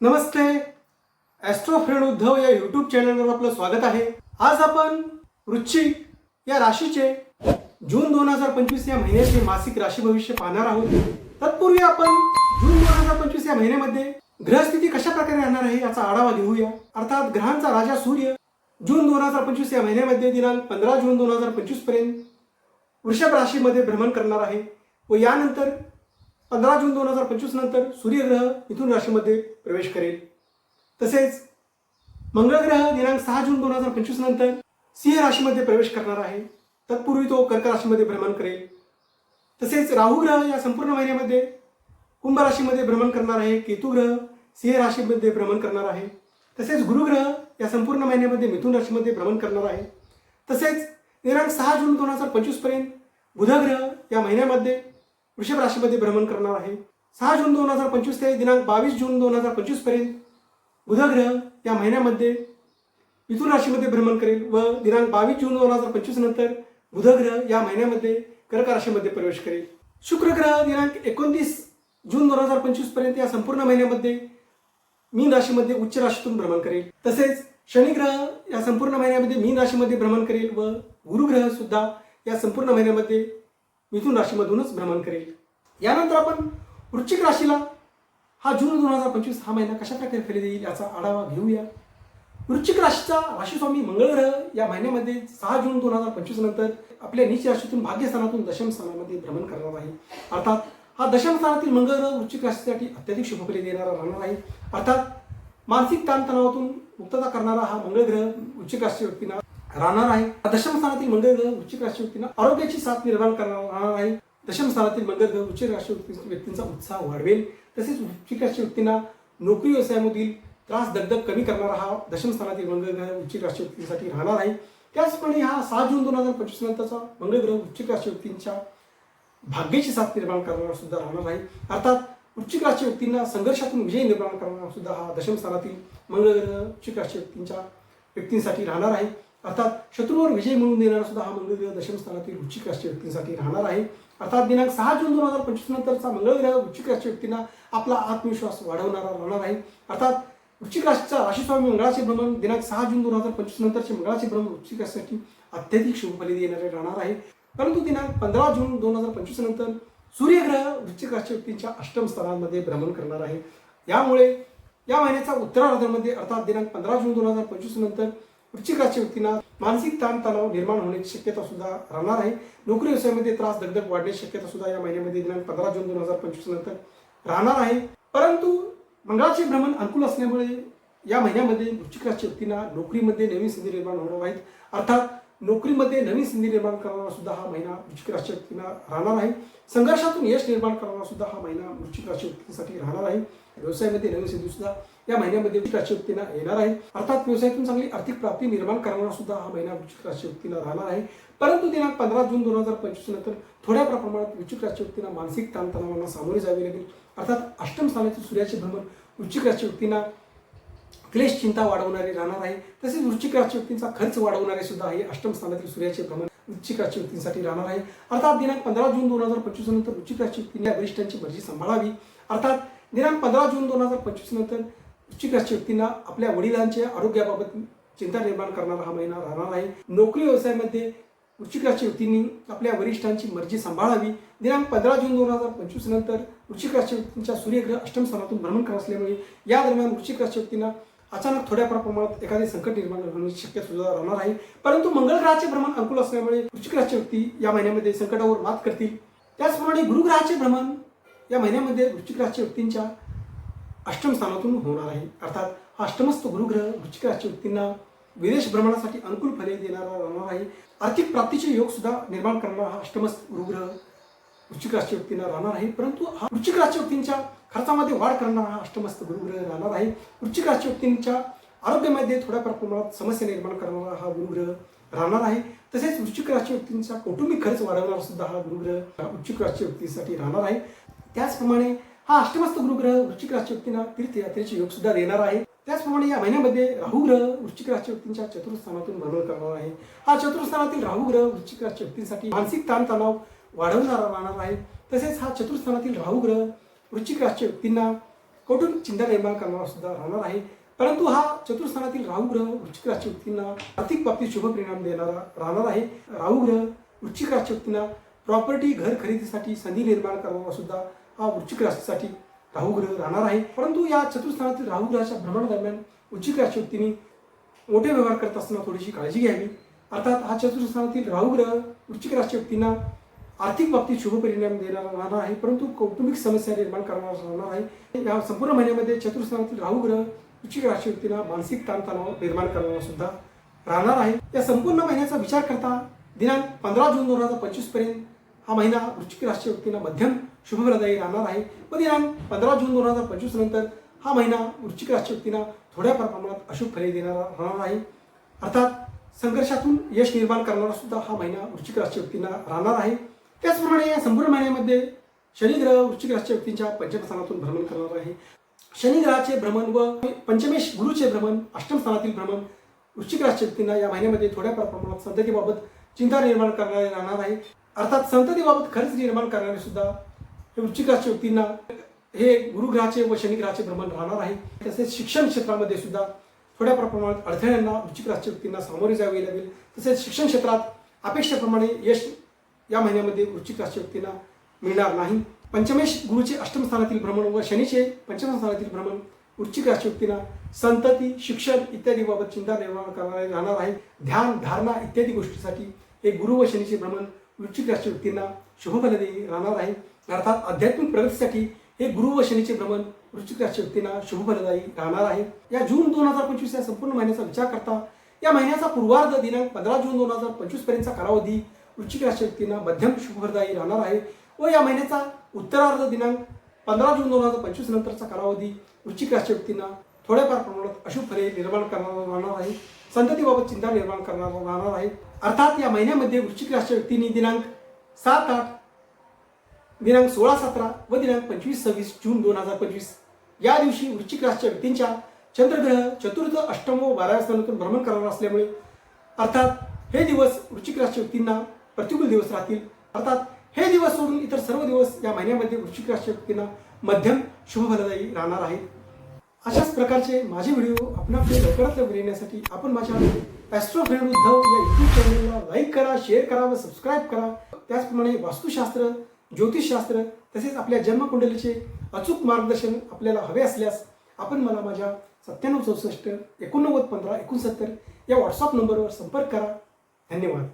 नमस्ते. Austro friend Uddhav या YouTube चॅनलवर आपलं स्वागत आहे. आज आपण वृश्चिक या राशीचे जून दोन हजार पंचवीस या महिन्याचे मासिक राशी भविष्य पाहणार आहोत. तत्पूर्वी आपण जून दोन हजार पंचवीस या महिन्यामध्ये ग्रहस्थिती कशा प्रकारे राहणार आहे याचा आढावा घेऊया. अर्थात ग्रहांचा राजा सूर्य जून दोन हजार पंचवीस या महिन्यामध्ये दिनांक पंधरा जून दोन हजार पंचवीसपर्यंत वृषभ राशीमध्ये भ्रमण करणार आहे व यानंतर पंधरा जून दोन हजार पंचवीस नंतर सूर्यग्रह मिथुन राशीमध्ये प्रवेश करेल. तसेच मंगळग्रह दिनांक सहा जून दोन हजार पंचवीस नंतर सिंह राशीमध्ये प्रवेश करणार आहे. तत्पूर्वी तो कर्क राशीमध्ये भ्रमण करेल. तसेच राहू ग्रह या संपूर्ण महिन्यामध्ये कुंभ राशीमध्ये भ्रमण करणार आहे. केतू ग्रह सिंह राशीमध्ये भ्रमण करणार आहे. तसेच गुरुग्रह या संपूर्ण महिन्यामध्ये मिथुन राशीमध्ये भ्रमण करणार आहे. तसेच दिनांक सहा जून दोन हजार पंचवीसपर्यंत बुधग्रह या महिन्यामध्ये वृषभ राशीमध्ये भ्रमण करणार आहे. सहा जून दोन हजार पंचवीस ते दिनांक बावीस जून दोन हजार पंचवीसपर्यंत बुधग्रह या महिन्यामध्ये मिथुन राशीमध्ये भ्रमण करेल व दिनांक बावीस जून दोन हजार पंचवीस नंतर बुधग्रह या महिन्यामध्ये कर्क राशीमध्ये प्रवेश करेल. शुक्र ग्रह दिनांक एकोणतीस जून दोन हजार पंचवीसपर्यंत या संपूर्ण महिन्यामध्ये मीन राशीमध्ये उच्च राशीतून भ्रमण करेल. तसेच शनिग्रह या संपूर्ण महिन्यामध्ये मीन राशीमध्ये भ्रमण करेल व गुरुग्रह सुद्धा या संपूर्ण महिन्यामध्ये मिथुन राशीमधूनच भ्रमण करेल. यानंतर आपण वृश्चिक राशीला हा जून दोन हजार पंचवीस हा महिना कशा प्रकारे फेरी देईल याचा आढावा घेऊया. वृश्चिक राशीचा राशीस्वामी मंगळग्रह या महिन्यामध्ये सहा जून दोन हजार पंचवीस नंतर आपल्या नीच राशीतून भाग्यस्थानातून दशम स्थानामध्ये भ्रमण करणार आहे. अर्थात हा दशम स्थानातील मंगळ ग्रह वृश्चिक राशीसाठी अत्याधिक शुभफली देणारा राहणार आहे. अर्थात मानसिक ताणतणावातून मुक्तता करणारा हा मंगळग्रह वृश्चिक राशी व्यक्तींना राहणार आहे. दशम स्थानातील मंगळ ग्रह वृश्चिक राशी व्यक्तींना आरोग्याची साथ निर्माण करणार राहणार आहे. दशम स्थानातील मंगळ ग्रह वृश्चिक राशी व्यक्तींचा उत्साह वाढवेल. तसेच वृश्चिक राशी व्यक्तींना नोकरी व्यवसायामधील त्रास दगदग कमी करणारा हा दशम स्थानातील मंगळ ग्रह वृश्चिक राशी व्यक्तींसाठी राहणार आहे. त्याचप्रमाणे हा सहा जून दोन हजार पंचवीस नंतरचा मंगळ ग्रह वृश्चिक राशी व्यक्तींच्या भाग्याची साथ निर्माण करणारा सुद्धा राहणार आहे. अर्थात वृश्चिक राशी व्यक्तींना संघर्षातून विजय निर्माण करणारा सुद्धा हा दशम स्थानातील मंगळ ग्रह वृश्चिक राशी व्यक्तींच्या व्यक्तींसाठी राहणार आहे. अर्थात शत्रूवर विजय मिळवून देणारा सुद्धा हा मंगळ ग्रह दशम वृश्चिक राशी व्यक्तींसाठी राहणार आहे. अर्थात दिनांक सहा जून दोन हजार पंचवीस नंतरचा मंगळ ग्रह वृश्चिक राशी व्यक्तींना आपला आत्मविश्वास वाढवणारा राहणार आहे. अर्थात वृश्चिक राशीचा राशीस्वामी मंगळाचे भ्रमण दिनांक सहा जून दोन हजार पंचवीस नंतरचे मंगळाचे भ्रमण वृश्चिक राशीसाठी अत्यधिक शुभफली देणारे राहणार आहे. परंतु दिनांक पंधरा जून दोन हजार पंचवीस नंतर सूर्यग्रह वृश्चिक राशी व्यक्तींच्या अष्टम स्तरांमध्ये भ्रमण करणार आहे. यामुळे या महिन्याचा उत्तरार्धामध्ये अर्थात दिनांक पंधरा जून दोन हजार पंचवीस नंतर वृश्चिक राशी व्यक्तींना मानसिक ताणतणाव निर्माण होण्याची शक्यता सुद्धा राहणार आहे. नोकरी व्यवसायामध्ये त्रास दगदग वाढण्याची शक्यता सुद्धा या महिन्यामध्ये दिनांक पंधरा जून दोन हजार पंचवीस नंतर राहणार आहे. परंतु मंगळाचे भ्रमण अनुकूल असल्यामुळे या महिन्यामध्ये वृश्चिक राशी व्यक्तींना नोकरीमध्ये नवीन संधी निर्माण होणार आहेत. अर्थात नोकरीमध्ये नवीन संधी निर्माण करणारा सुद्धा हा महिना वृश्चिक राशी व्यक्तींना राहणार आहे. संघर्षातून यश निर्माण करणारा सुद्धा हा महिना वृश्चिक राशी व्यक्तींसाठी राहणार आहे. व्यवसायामध्ये नवीन संधी सुद्धा या महिन्यामध्ये वृश्चिक राशी व्यक्तींना येणार आहे. अर्थात व्यवसायातून चांगली आर्थिक प्राप्ती निर्माण करणारा सुद्धा हा महिना वृश्चिक राशी व्यक्तींना राहणार आहे. परंतु दिनांक पंधरा जून दोन हजार पंचवीस नंतर थोड्या प्रमाणात वृश्चिक राशी व्यक्तींना मानसिक ताणतणावांना सामोरे जावे लागेल. अर्थात अष्टम स्थानाचे सूर्याचे भ्रमण वृश्चिक राशी व्यक्तींना क्लेश चिंता वाढवणारे राहणार आहे. तसेच वृश्चिक राशी व्यक्तींचा खर्च वाढवणारे सुद्धा आहे. अष्टम स्थानातील सूर्याचे भ्रमण वृश्चिक राशी व्यक्तींसाठी राहणार आहे. अर्थात दिनांक पंधरा जून दोन हजार पंचवीस नंतर वृश्चिक राशी व्यक्तींनी या वरिष्ठांची मर्जी सांभाळावी. अर्थात दिनांक पंधरा जून दोन हजार पंचवीस नंतर वृश्चिक राशी व्यक्तींना आपल्या वडिलांच्या आरोग्याबाबत चिंता निर्माण करणारा हा महिना राहणार आहे. नोकरी व्यवसायामध्ये वृश्चिक राशी व्यक्तींनी आपल्या वरिष्ठांची मर्जी सांभाळावी. दिनांक पंधरा जून दोन हजार पंचवीस नंतर वृश्चिक राशी व्यक्तींच्या सूर्यग्रह अष्टम स्थानातून भ्रमण करत असल्यामुळे या दरम्यान वृश्चिक राशी व्यक्तींना अचानक थोड्या प्रमाणात एखादे संकट निर्माण होण्याची शक्यता सुद्धा राहणार आहे. परंतु मंगळ ग्रहाचे भ्रमण अनुकूल असल्यामुळे वृश्चिक राशी व्यक्ती या महिन्यामध्ये संकटावर मात करतील. त्याचप्रमाणे गुरुग्रहाचे भ्रमण या महिन्यामध्ये वृश्चिक राशी व्यक्तींच्या अष्टम स्थानातून होणार आहे. अर्थात हा अष्टमस्त गुरुग्रह वृश्चिक राशी व्यक्तींना विदेश भ्रमणासाठी अनुकूल फले देणारा राहणार आहे. आर्थिक प्राप्तीचे योग सुद्धा निर्माण करणारा हा अष्टमस्त गुरुग्रह वृश्चिक राशी व्यक्तींना राहणार आहे. परंतु हा वृश्चिक राशी व्यक्तींच्या खर्चामध्ये वाढ करणारा हा अष्टमस्त गुरुग्रह राहणार आहे. वृश्चिक राशी व्यक्तींच्या आरोग्यामध्ये थोड्या प्रमाणात समस्या निर्माण करणारा हा गुरुग्रह राहणार आहे. तसेच वृश्चिक राशी व्यक्तींचा कौटुंबिक खर्च वाढवणारा सुद्धा हा गुरुग्रह वृश्चिक राशी व्यक्तीसाठी राहणार आहे. त्याचप्रमाणे हा अष्टमस्त गुरुग्रह वृश्चिक राशी व्यक्तींना तीर्थयात्रेचे योग सुद्धा देणार आहे. त्याचप्रमाणे या महिन्यामध्ये राहू ग्रह वृश्चिक राशी व्यक्तींच्या चतुर्थानातून भ्रमण करणार आहे. हा चतुर्थानातील राहू ग्रह वृश्चिक राशी व्यक्तींसाठी मानसिक ताणतणाव वाढवणारा राहणार आहे. तसेच हा चतुर्थानातील राहू ग्रह वृश्चिक राशी व्यक्तींना कठून चिंता निर्माण करणारा सुद्धा राहणार आहे. परंतु हा चतुर्थानातील राहू ग्रह वृश्चिक राशी व्यक्तींना आर्थिक बाबतीत शुभ परिणाम देणारा राहणार आहे. राहू ग्रह वृश्चिक राशी व्यक्तींना प्रॉपर्टी घर खरेदीसाठी संधी निर्माण करणारा सुद्धा हा वृश्चिक राशीसाठी राहू ग्रह राहणार आहे. परंतु या चतुर्थानातील राहू ग्रहाच्या भ्रमणादरम्यान वृश्चिक राशी व्यक्तींनी मोठे व्यवहार करत असताना थोडीशी काळजी घ्यावी. अर्थात हा चतुर्थानातील राहू ग्रह वृश्चिक राशी व्यक्तींना आर्थिक बाबतीत शुभ परिणाम देणारा राहणार आहे परंतु कौटुंबिक समस्या निर्माण करणारा राहणार आहे. या संपूर्ण महिन्यामध्ये चतुर्थानातील राहू ग्रह वृश्चिक राशी व्यक्तीला मानसिक ताणतणाव निर्माण करणारा सुद्धा राहणार आहे. या संपूर्ण महिन्याचा विचार करता दिनांक पंधरा जून दोन हजार पंचवीसपर्यंत हा महिना वृश्चिक राशी व्यक्तींना मध्यम शुभप्रदायी राहणार आहे. व दिनांक पंधरा जून दोन हजार पंचवीस नंतर हा महिना वृश्चिक राशी व्यक्तींना थोड्याफार प्रमाणात अशुभ फले देणारा राहणार आहे. अर्थात संघर्षातून यश निर्माण करणारा सुद्धा हा महिना वृश्चिक राशी व्यक्तींना राहणार आहे. त्याचप्रमाणे या संपूर्ण महिन्यामध्ये शनिग्रह वृश्चिक राशीच्या व्यक्तींच्या पंचमस्थानातून भ्रमण करणार आहे. शनिग्रहाचे भ्रमण व पंचमेश गुरुचे भ्रमण अष्टम स्थानातील भ्रमण वृश्चिक राशीच्या व्यक्तींना या महिन्यामध्ये थोड्याफार प्रमाणात संततीबाबत चिंता निर्माण करणारे राहणार आहे. अर्थात संततीबाबत खर्च निर्माण करणारे सुद्धा हे वृश्चिक राशीच्या व्यक्तींना हे गुरुग्रहाचे व शनिग्रहाचे भ्रमण राहणार आहे. तसेच शिक्षण क्षेत्रामध्ये सुद्धा थोड्या प्रमाणात अडथळ्यांना वृश्चिक राशीच्या व्यक्तींना सामोरे जावे लागेल. तसेच शिक्षण क्षेत्रात अपेक्षेप्रमाणे यश या महिन्यामध्ये वृश्चिक राशी व्यक्तींना मिळणार नाही. पंचमेश गुरुचे अष्टम स्थानातील भ्रमण व शनीचे पंचम स्थानातील भ्रमण वृश्चिक राशी व्यक्तींना संतती शिक्षण इत्यादी बाबत चिंता निर्माण करणारे राहणार आहे. ध्यान धारणा इत्यादी गोष्टीसाठी हे गुरु व शनीचे भ्रमण वृश्चिक राशी व्यक्तींना शुभफलदायी राहणार आहे. अर्थात आध्यात्मिक प्रगतीसाठी हे गुरु व शनीचे भ्रमण वृश्चिक राशी व्यक्तींना शुभफलदायी राहणार आहे. या जून दोन हजार पंचवीस या संपूर्ण महिन्याचा विचार करता या महिन्याचा पूर्वार्ध दिनांक पंधरा जून दोन हजार पंचवीस पर्यंतचा कालावधी वृश्चिक राशी व्यक्तींना मध्यम शुभदायी राहणार आहे व या महिन्याचा उत्तरार्ध दिनांक पंधरा जून दोन हजार पंचवीस नंतरचा कालावधी वृश्चिक राशी व्यक्तींना थोड्याफार प्रमाणात अशुभ फरे निर्माण करणारा राहणार आहे. संततीबाबत चिंता निर्माण करणारा राहणार आहे. अर्थात या महिन्यामध्ये वृश्चिक राशी व्यक्तींनी दिनांक सात आठ दिनांक सोळा सतरा व दिनांक पंचवीस सव्वीस जून दोन हजार पंचवीस. या दिवशी वृश्चिक राशीच्या व्यक्तींच्या चंद्रग्रह चतुर्थ अष्टम व बाराव्या स्थानातून भ्रमण करणार असल्यामुळे अर्थात हे दिवस वृश्चिक राशी व्यक्तींना प्रतिकूल दिवस राहतील. अर्थात हे दिवस सोडून इतर सर्व दिवस या महिन्यामध्ये वृश्चिक राशी व्यक्तींना मध्यम शुभफलदायी राहणार आहेत. अशाच प्रकारचे माझे व्हिडिओ आपणाकडे लवकरात लवकर येण्यासाठी आपण माझ्या ॲस्ट्रो फ्रेंड उद्धव या युट्यूब चॅनलला लाईक करा शेअर करा व सबस्क्राईब करा. त्याचप्रमाणे वास्तुशास्त्र ज्योतिषशास्त्र तसेच आपल्या जन्मकुंडलीचे अचूक मार्गदर्शन आपल्याला हवे असल्यास आपण मला माझ्या सत्त्याण्णव चौसष्ट एकोणनव्वद पंधरा एकोणसत्तर या व्हॉट्सअप नंबरवर संपर्क करा. धन्यवाद.